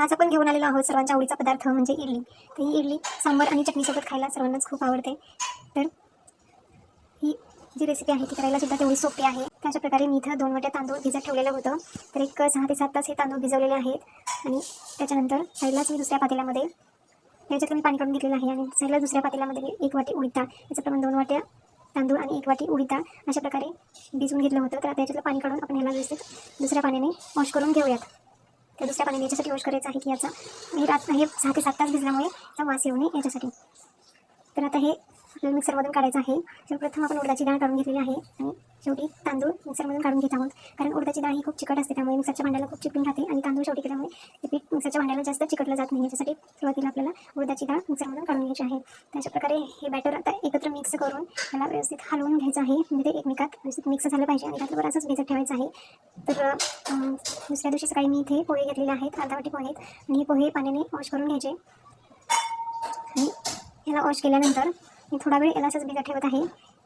आज आपण घेऊन आलेलो आहोत सर्वांच्या आवडीचा पदार्थ म्हणजे इडली. तर ही इडली सांबर आणि चटणीसोबत खायला सर्वांनाच खूप आवडते. तर ही जी रेसिपी आहे ती करायला सुद्धा तेवढी सोपी आहे. त्याच्या प्रकारे मी इथं दोन वाट्या तांदूळ भिजत ठेवलेलं होतं. तर एक सहा ते सात तास हे तांदूळ भिजवलेले आहेत. आणि त्याच्यानंतर साईडलाच मी दुसऱ्या पातेल्यामध्ये याच्यात मी पाणी काढून घेतलेलं आहे. आणि साईडला दुसऱ्या पातेल्यामध्ये एक वाटी उडीद डाळ याचं प्रमाण दोन वाट्या तांदूळ आणि एक वाटी उडीद डाळ अशा प्रकारे भिजवून घेतलं होतं. तर आता याच्यातलं पाणी काढून आपण ह्याला व्यवस्थित दुसऱ्या पाण्याने वॉश करून घेऊयात. त्या दुसऱ्या पाण्याने याच्यासाठी वॉश करायचं आहे की याचा? हे रात हे सहा ते सात तास भिजल्यामुळे याचा वास येऊ नये याच्यासाठी. तर आता हे आपल्याला मिक्सरमधून काढायचं आहे. सर्वप्रथम आपण उडदाची डाळ काढून घेतलेली आहे आणि शेवटी तांदूळ मिक्सरमधून काढून घेत आहोत. कारण उडदाची डाळ ही खूप चिकट असते त्यामुळे मिक्सरच्या भांड्याला खूप चिकटून राहते आणि तांदूळ शेवटी केल्यामुळे ते पीठ मिक्सरच्या भांड्याला जास्त चिकटलं जात नाही. याच्यासाठी सुरुवातीला आपल्याला उडदाची डाळ मिक्सरमधून काढून घ्यायची आहे. त्याच्या प्रकारे हे बॅटर आता एकत्र मिक्स करून त्याला व्यवस्थित हलवून घ्यायचं आहे. म्हणजे ते एकमेकात व्यवस्थित मिक्स झालं पाहिजे आणि रात्रभर असंच भिजत ठेवायचं आहे. तर दुसऱ्या दिवशी सकाळी मी इथे पोहे घेतलेले आहेत अर्धा वाटी पोहे आहेत. आणि हे पोहे पाण्याने वॉश करून घ्यायचे. आणि याला वॉश केल्यानंतर मी थोडा वेळ याला असंच भिजत ठेवत आहे.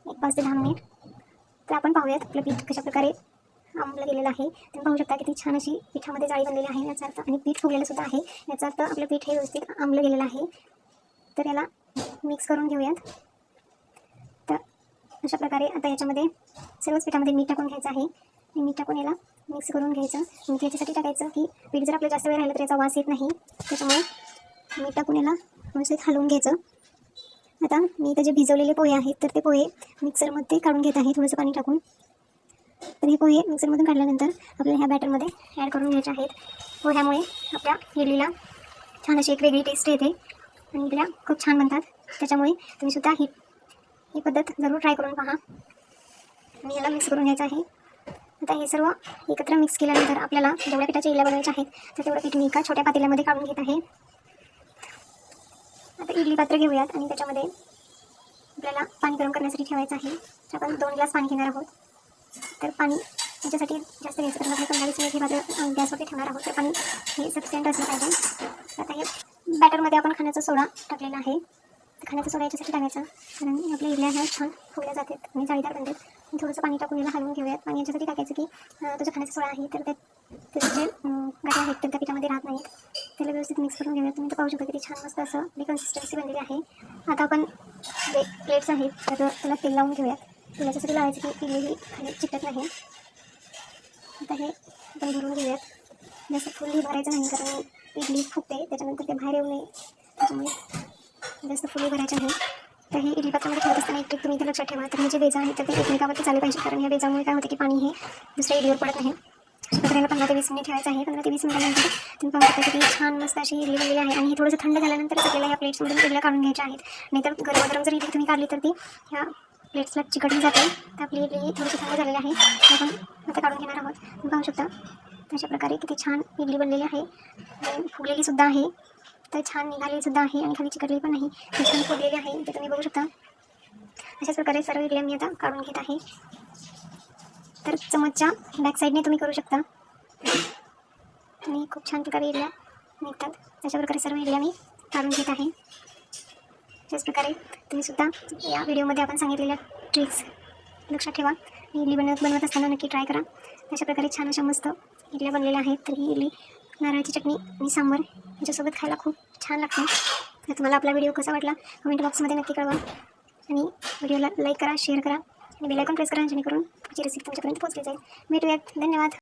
एक पाच ते दहा मिनिट. तर आपण पाहूयात आपलं पीठ कशा प्रकारे आंबलं गेलेलं आहे. तुम्ही पाहू शकता किती छान अशी पिठामध्ये जाळी बनलेली आहे. याचा अर्थ आणि पीठ फुगलेलं सुद्धा आहे. याचा अर्थ आपलं पीठ हे व्यवस्थित आंबलं गेलेलं आहे. तर याला मिक्स करून घेऊयात. तर अशा प्रकारे आता याच्यामध्ये सर्वच पिठामध्ये मीठ टाकून घ्यायचं आहे. आणि मीठ टाकून याला मिक्स करून घ्यायचं. मीठ याच्यासाठी टाकायचं की पीठ जर आपलं जास्त वेळ राहिलं तर याचा वास येत नाही. त्याच्यामुळे मीठ टाकून याला व्यवस्थित हलवून घ्यायचं. आता मी इथं जे भिजवलेले पोहे आहेत तर ते पोहे मिक्सरमध्ये काढून घेत आहे. थोडंसं पाणी टाकून. तर हे पोहे मिक्सरमधून काढल्यानंतर आपल्याला ह्या बॅटरमध्ये ॲड करून घ्यायचे आहेत. पोह्यामुळे आपल्या इडलीला छान अशी एक वेगळी टेस्ट येते. आणि इडल्या खूप छान बनतात. त्याच्यामुळे तुम्ही सुद्धा ही ही पद्धत जरूर ट्राय करून पहा. आणि याला मिक्स करून घ्यायचं आहे. आता हे सर्व एकत्र मिक्स केल्यानंतर आपल्याला जेवढ्या पिठाच्या इडल्या बनवायच्या आहेत तर तेवढं पीठ मी एका छोट्या पातेल्यामध्ये काढून घेत आहे. आता इडली पात्र घेऊयात आणि त्याच्यामध्ये आपल्याला पाणी गरम करण्यासाठी ठेवायचं आहे. तर आपण दोन ग्लास पाणी घेणार आहोत. तर पाणी याच्यासाठी जास्त घ्यायचं कारण आपण पंधरा वीस मिनिट हे पात्र गॅसवरती ठेवणार आहोत. तर पाणी हे सफिशियंट असलं पाहिजे. आता हे बॅटरमध्ये आपण खाण्याचा सोडा टाकलेला आहे. खाण्याचा सोडा याच्यासाठी टाकायचा. कारण आपल्या इडल्या ह्या छान फुगल्या जातात आणि जाळीदार बनतात. आणि थोडंसं पाणी टाकून याला हलवून घेऊयात. आणि याच्यासाठी टाकायचं की अं, तुझा खाण्याचा सोडा आहे तर त्यात जे गाठी आहेत तर त्या पिठामध्ये राहत नाहीत. त्याला व्यवस्थित मिक्स करून घेऊया. तुम्ही तर पाहू शकता किती छान मस्त असं आपली कन्सिस्टन्सी बनलेली आहे. आता आपण जे प्लेट्स आहेत तर त्याला तेल लावून घेऊयात. तेल याच्यासाठी लावायचं की इडली ही खाली चिकट नाही. आता हे आपण भरून घेऊयात. जास्त फुलही भरायचं नाही कारण इडली फुगते त्याच्यानंतर ते बाहेर येऊ नये. त्याच्यामुळे जास्त फुली भरायचे आहे तर हे इडली पात्रामध्ये ठेवत असताना एक तुम्ही इथे लक्षात ठेवा. तर हे जे बेजा आहे तर ते एकमेकावरती चालले पाहिजे. कारण या बेजामुळे काय होते की पाणी हे दुसऱ्या इडलीवर पडत नाही. पत्राला पंधरा ते वीस मिनिट ठेवायचं आहे. पंधरा ते वीस मिनिटानंतर तुम्ही पाहू शकता की छान मस्त अशी इडली बनलेली आहे. आणि हे थोडंसं थंड झाल्यानंतर आपल्याला या प्लेट्समधून इडल्या काढून घ्यायच्या आहेत. नाहीतर गरम गरम जर इडली तुम्ही काढली तर ती ह्या प्लेट्सला चिकटली जाते. तर आपली इडली ही थोडीशी थंड झालेली आहे. ती आपण आता काढून घेणार आहोत. तुम्ही पाहू शकता. अशा प्रकारे किती छान इडली बनलेली आहे. फुगलेली सुद्धा आहे. तर छान निघालेली सुद्धा आहे. आणि खाली चिकटली पण नाही. ती छान फुगलेली आहे. ते तुम्ही बघू शकता. अशाच प्रकारे सर्व इडल्या मी आता काढून घेत आहे. तर चमचच्या बॅक साईडने तुम्ही करू शकता. आणि खूप छान प्रकारे इडल्या निघतात. अशा प्रकारे सर्व इडल्या मी काढून घेत आहे. त्याच प्रकारे तुम्ही सुद्धा या व्हिडिओमध्ये आपण सांगितलेल्या ट्रिक्स लक्षात ठेवा. इडली बनवत बनवत असताना नक्की ट्राय करा. अशा प्रकारे छान अशा मस्त इडल्या बनलेल्या आहेत. तर ही इडली नारळाची चटणी आणि सांबर याच्यासोबत खायला खूप छान लागते. तर तुम्हाला आपला व्हिडिओ कसा वाटला कमेंट बॉक्समध्ये नक्की कळवा. आणि व्हिडिओला लाईक करा शेअर करा. आणि बेलायकॉन प्रेस करा जेणेकरून पुढची रेसिपी तुमच्यापर्यंत पोहोचली जाईल. भेटूयात. धन्यवाद.